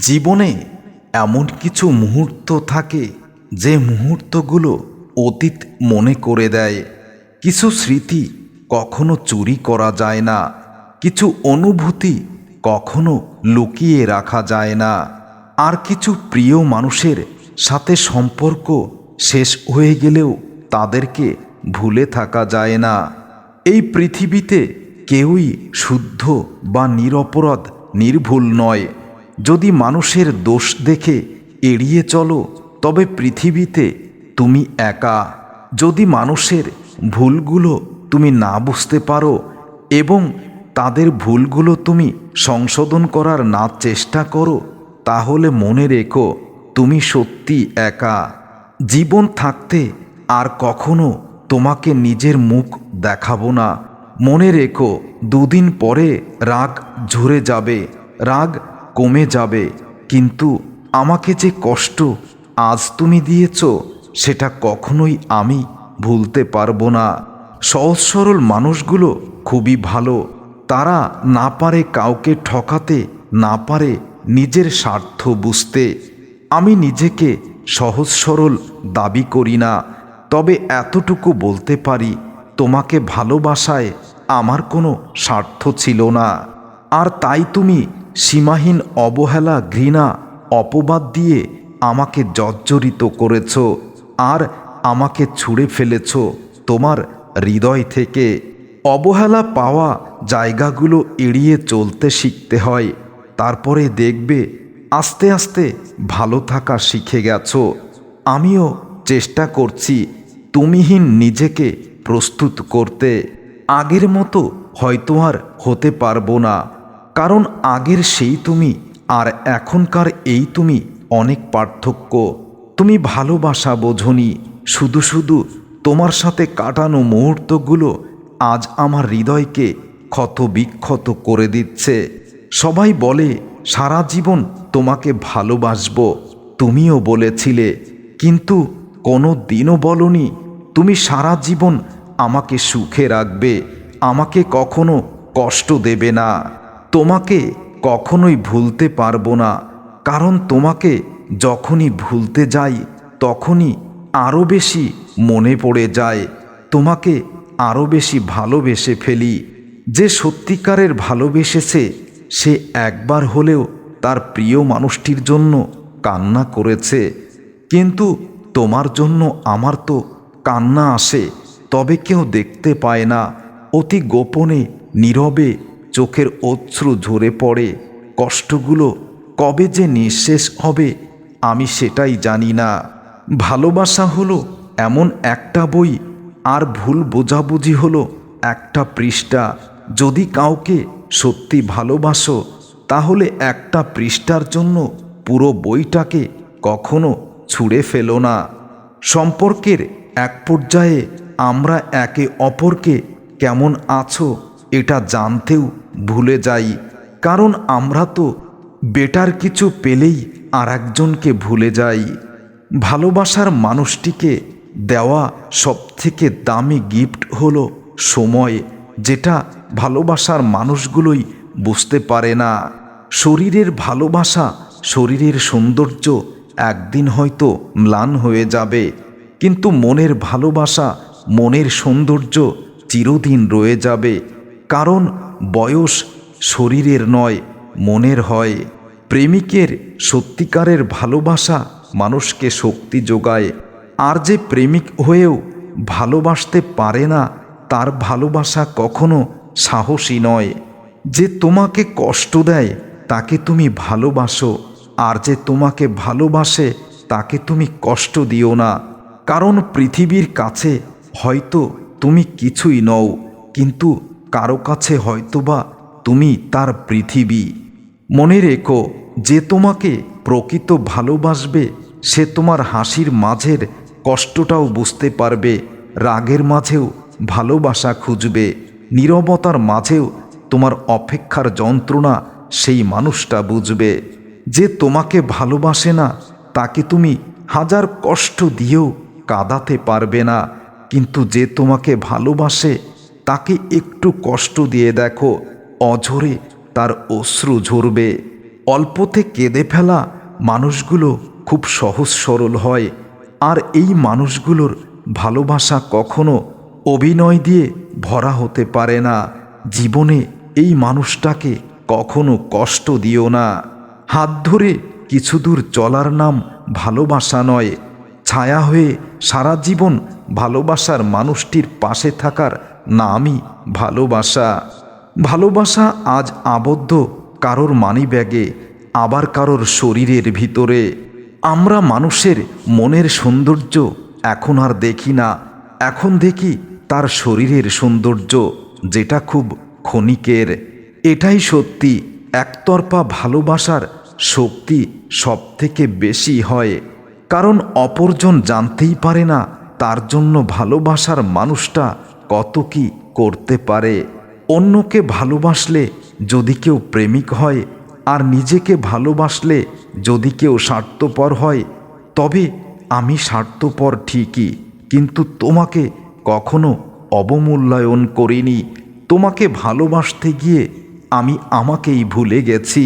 জীবনে এমন কিছু মুহূর্ত থাকে যে মুহূর্তগুলো অতীত মনে করে দেয়। কিছু স্মৃতি কখনো চুরি করা যায় না, কিছু অনুভূতি কখনো লুকিয়ে রাখা যায় না। আর কিছু প্রিয় মানুষের সাথে সম্পর্ক শেষ হয়ে গেলেও তাদেরকে ভুলে থাকা যায় না। এই পৃথিবীতে কেউই শুদ্ধ বা নিরপরাধ, নির্ভুল নয়। যদি মানুষের দোষ দেখে এড়িয়ে চলো, তবে পৃথিবীতে তুমি একা। যদি মানুষের ভুলগুলো তুমি না বুঝতে পারো এবং তাদের ভুলগুলো তুমি সংশোধন করার না চেষ্টা করো, তাহলে মনে রেখো তুমি সত্যি একা। জীবন থাকতে আর কখনো তোমাকে নিজের মুখ দেখাবো না। মনে রেখো, দুদিন পরে রাগ ঝরে যাবে। রাগ কমে যাবে। কিন্তু আমাকে যে কষ্ট আজ তুমি দিয়েছ, সেটা কখনোই আমি ভুলতে পারব না। সহজ সরল মানুষগুলো খুবই ভালো। তারা না পারে কাউকে ঠকাতে, না পারে নিজের স্বার্থ বুঝতে। আমি নিজেকে সহজ সরল দাবি করি না। তবে এতটুকু বলতে পারি, তোমাকে ভালোবাসায় আমার কোনো স্বার্থ ছিল না। আর তাই তুমি সীমাহীন অবহেলা, ঘৃণা, অপবাদ দিয়ে আমাকে জর্জরিত করেছ আর আমাকে ছুঁড়ে ফেলেছ তোমার হৃদয় থেকে। অবহেলা পাওয়া জায়গাগুলো এড়িয়ে চলতে শিখতে হয়, তারপরে দেখবে আস্তে আস্তে ভালো থাকা শিখে গেছ। আমিও চেষ্টা করছি তুমিহীন নিজেকে প্রস্তুত করতে। আগের মতো হয়তো আর হতে পারব না। কারণ আগের সেই তুমি আর এখনকার এই তুমি অনেক পার্থক্য। তুমি ভালোবাসা বোঝনি, শুধু শুধু তোমার সাথে কাটানো মুহূর্তগুলো আজ আমার হৃদয়কে ক্ষত বিক্ষত করে দিচ্ছে। সবাই বলে, সারা জীবন তোমাকে ভালোবাসবো। তুমিও বলেছিলে, কিন্তু কোনো দিনও বলনি, তুমি সারা জীবন আমাকে সুখে রাখবে, আমাকে কখনো কষ্ট দেবে না। তোমাকে কখনোই ভুলতে পারব না, কারণ তোমাকে যখনই ভুলতে যাই, তখনই আরও বেশি মনে পড়ে যায়। তোমাকে আরও বেশি ভালোবেসে ফেলি। যে সত্যিকারের ভালোবেসেছে, সে একবার হলেও তার প্রিয় মানুষটির জন্য কান্না করেছে। কিন্তু তোমার জন্য আমার তো কান্না আসে, তবে কেউ দেখতে পায় না। অতি গোপনে, নীরবে চোখের অশ্রু ঝরে পড়ে, কষ্টগুলো কবে যে নিঃশেষ হবে, আমি সেটাই জানি না। ভালোবাসা হলো এমন একটা বই, আর ভুল বোঝাবুঝি হলো একটা পৃষ্ঠা। যদি কাউকে সত্যি ভালোবাসো, তাহলে একটা পৃষ্ঠার জন্য পুরো বইটাকে কখনো ছুঁড়ে ফেলো না। সম্পর্কের এক পর্যায়ে আমরা একে অপরকে কেমন আছো এটা জানতেও ভুলে যাই, কারণ আমরা তো বেটার কিছু পেলেই আর একজনকে ভুলে যাই। ভালোবাসার মানুষটিকে দেওয়া সবথেকে দামি গিফট হলো সময়, যেটা ভালোবাসার মানুষগুলোই বুঝতে পারে না। শরীরের ভালোবাসা, শরীরের সৌন্দর্য একদিন হয়তো ম্লান হয়ে যাবে, কিন্তু মনের ভালোবাসা, মনের সৌন্দর্য চিরদিন রয়ে যাবে। কারণ বয়স শরীরের নয়, মনের হয়। প্রেমিকের সত্যিকারের ভালোবাসা মানুষকে শক্তি যোগায়। আর যে প্রেমিক হয়েও ভালোবাসতে পারে না, তার ভালোবাসা কখনো সাহসী নয়। যে তোমাকে কষ্ট দেয়, তাকে তুমি ভালোবাসো। আর যে তোমাকে ভালোবাসে, তাকে তুমি কষ্ট দিও না। কারণ পৃথিবীর কাছে হয়তো তুমি কিছুই নও, কিন্তু কারও কাছে হয়তোবা তুমি তার পৃথিবী। মনে রেখো, যে তোমাকে প্রকৃত ভালোবাসবে, সে তোমার হাসির মাঝের কষ্টটাও বুঝতে পারবে, রাগের মাঝেও ভালোবাসা খুঁজবে, নীরবতার মাঝেও তোমার অপেক্ষার যন্ত্রণা সেই মানুষটা বুঝবে। যে তোমাকে ভালোবাসে না, তাকে তুমি হাজার কষ্ট দিয়েও কাঁদাতে পারবে না, কিন্তু যে তোমাকে ভালোবাসে তাকে একটু কষ্ট দিয়ে দেখো, অঝরে তার অশ্রু ঝরবে। অল্পতে কেঁদে ফেলা মানুষগুলো খুব সহজ সরল হয়। আর এই মানুষগুলোর ভালোবাসা কখনো অভিনয় দিয়ে ভরা হতে পারে না। জীবনে এই মানুষটাকে কখনো কষ্ট দিও না। হাত ধরে কিছু দূর চলার নাম ভালোবাসা নয়। ছায়া হয়ে সারা জীবন ভালোবাসার মানুষটির পাশে থাকার নামই ভালোবাসা। ভালোবাসা আজ আবদ্ধ কারোর মানি ব্যাগে, আবার কারোর শরীরের ভিতরে। আমরা মানুষের মনের সৌন্দর্য এখন আর দেখি না। এখন দেখি তার শরীরের সৌন্দর্য, যেটা খুব ক্ষণিকের। এটাই সত্যি, একতরফা ভালোবাসার শক্তি সব থেকে বেশি হয়। কারণ অপরজন জানতেই পারে না তার জন্য ভালোবাসার মানুষটা কত কি করতে পারে? অন্যকে ভালোবাসলে যদি কেউ প্রেমিক হয়, আর নিজেকে ভালোবাসলে যদি কেউ স্বার্থপর হয়, তবে আমি স্বার্থপর ঠিকই। কিন্তু তোমাকে কখনো অবমূল্যায়ন করিনি। তোমাকে ভালোবাসতে গিয়ে আমি আমাকেই ভুলে গেছি।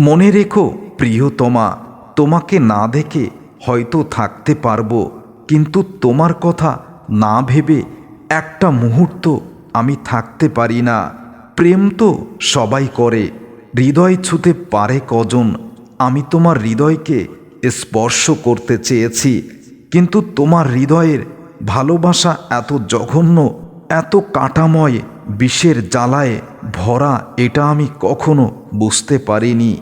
মনে রেখো, প্রিয়তমা, তোমাকে না দেখে হয়তো থাকতে পারব, কিন্তু তোমার কথা না ভেবে একটা মুহূর্ত আমি থাকতে পারি না। প্রেম তো সবাই করে। হৃদয় ছুতে পারে কজন। আমি তোমার হৃদয়কে স্পর্শ করতে চেয়েছি। কিন্তু তোমার হৃদয়ের ভালোবাসা এত জঘন্য, এত কাঁটাময়, বিষের জ্বালায় ভরা এটা আমি কখনো বুঝতে পারিনি।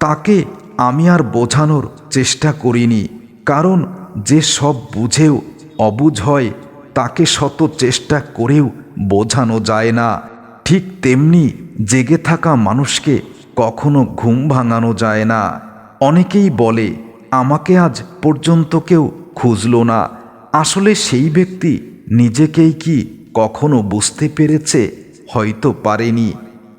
তাকে আমি আর বোঝানোর চেষ্টা করিনি। কারণ যে সব বুঝেও অবুঝ হয় তাকে শত চেষ্টা করেও বোঝানো যায় না। ঠিক তেমনি জেগে থাকা মানুষকে কখনো ঘুম ভাঙানো যায় না। অনেকেই বলে, আমাকে আজ পর্যন্ত কেউ খুঁজল না। আসলে সেই ব্যক্তি নিজেকেই কি কখনো বুঝতে পেরেছে? হয়তো পারেনি।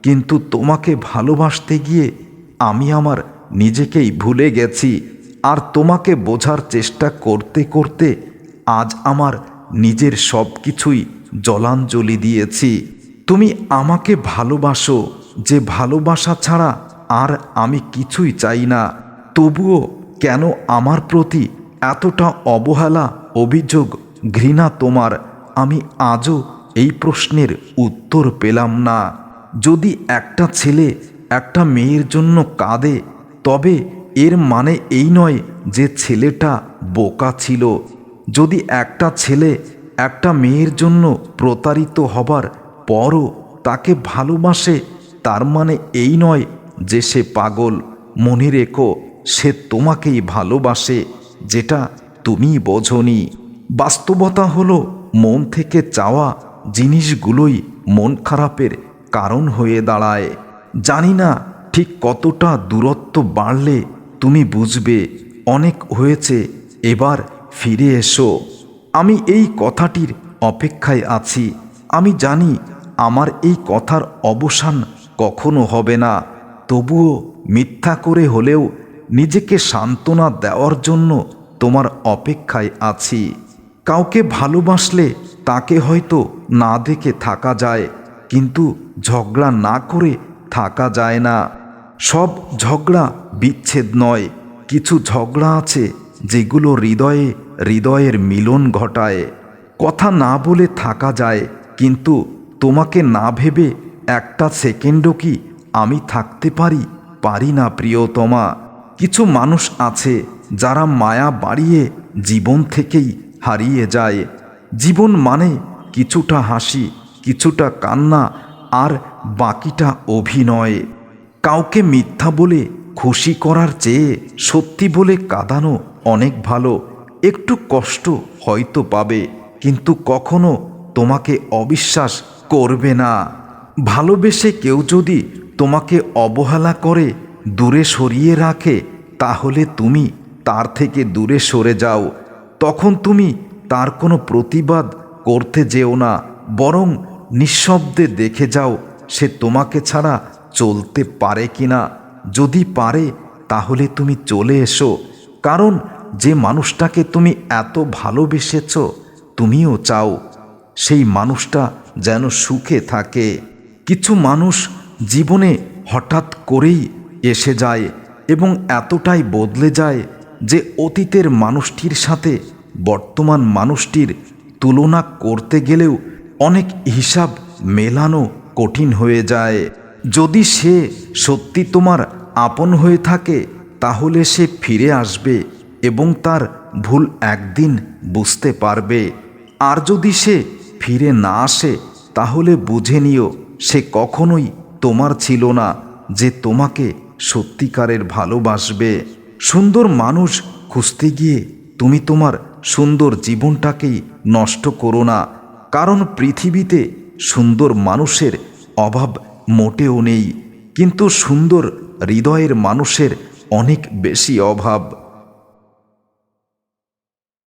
কিন্তু তোমাকে ভালোবাসতে গিয়ে আমি আমার নিজেকেই ভুলে গেছি। আর তোমাকে বোঝার চেষ্টা করতে করতে আজ আমার নিজের সব কিছুই জলাঞ্জলি দিয়েছি। তুমি আমাকে ভালোবাসো, যে ভালোবাসা ছাড়া আর আমি কিছুই চাই না। তবুও কেন আমার প্রতি এতটা অবহেলা, অভিযোগ, ঘৃণা তোমার? আমি আজও এই প্রশ্নের উত্তর পেলাম না। যদি একটা ছেলে একটা মেয়ের জন্য কাঁদে, তবে এর মানে এই নয় যে ছেলেটা বোকা ছিল। যদি একটা ছেলে একটা মেয়ের জন্য প্রতারিত হবার পরও তাকে ভালোবাসে, তার মানে এই নয় যে সে পাগল। মনে রেখো, সে তোমাকেই ভালোবাসে, যেটা তুমি বোঝনি। বাস্তবতা হলো মন থেকে চাওয়া জিনিসগুলোই মন খারাপের কারণ হয়ে দাঁড়ায়। জানি না ঠিক কতটা দূরত্ব বাড়লে তুমি বুঝবে, অনেক হয়েছে, এবার ফিরে এসো। আমি এই কথাটির অপেক্ষায় আছি। আমি জানি আমার এই কথার অবসান কখনো হবে না। তবুও মিথ্যা করে হলেও নিজেকে সান্ত্বনা দেওয়ার জন্য তোমার অপেক্ষায় আছি। কাউকে ভালোবাসলে তাকে হয়তো না দেখে থাকা যায়, কিন্তু ঝগড়া না করে থাকা যায় না। সব ঝগড়া বিচ্ছেদ নয়, কিছু ঝগড়া আছে যেগুলো হৃদয়ে হৃদয়ের মিলন ঘটায়। কথা না বলে থাকা যায়, কিন্তু তোমাকে না ভেবে একটা সেকেন্ডও কি আমি থাকতে পারি? পারি না প্রিয়তমা। কিছু মানুষ আছে যারা মায়া বাড়িয়ে জীবন থেকেই হারিয়ে যায়। জীবন মানে কিছুটা হাসি, কিছুটা কান্না, আর বাকিটা অভিনয়। কাউকে মিথ্যা বলে খুশি করার চেয়ে সত্যি বলে কাঁদানো অনেক ভালো। একটু কষ্ট হয়তো পাবে, কিন্তু কখনো তোমাকে অবিশ্বাস করবে না। ভালোবেসে কেউ যদি তোমাকে অবহেলা করে দূরে সরিয়ে রাখে, তাহলে তুমি তার থেকে দূরে সরে যাও। তখন তুমি তার কোনো প্রতিবাদ করতে যেও না, বরং নিঃশব্দে দেখে যাও সে তোমাকে ছাড়া চলতে পারে কি না যদি পারে, তাহলে তুমি চলে এসো, কারণ যে মানুষটাকে তুমি এত ভালোবেসেছ, তুমিও চাও সেই মানুষটা যেন সুখে থাকে। কিছু মানুষ জীবনে হঠাৎ করেই এসে যায় এবং এতটাই বদলে যায় যে অতীতের মানুষটির সাথে বর্তমান মানুষটির তুলনা করতে গেলেও অনেক হিসাব মেলানো কঠিন হয়ে যায়। যদি সে সত্যি তোমার আপন হয়ে থাকে, তাহলে সে ফিরে আসবে। এবং তার ভুল একদিন বুঝতে পারবে। আর যদি সে ফিরে না আসে, তাহলে বুঝে নিও, সে কখনোই তোমার ছিল না যে তোমাকে সত্যিকারের ভালোবাসবে। সুন্দর মানুষ খুঁজতে গিয়ে তুমি তোমার সুন্দর জীবনটাকেই নষ্ট করো না, কারণ পৃথিবীতে সুন্দর মানুষের অভাব মোটেও নেই, কিন্তু সুন্দর হৃদয়ের মানুষের অনেক বেশি অভাব।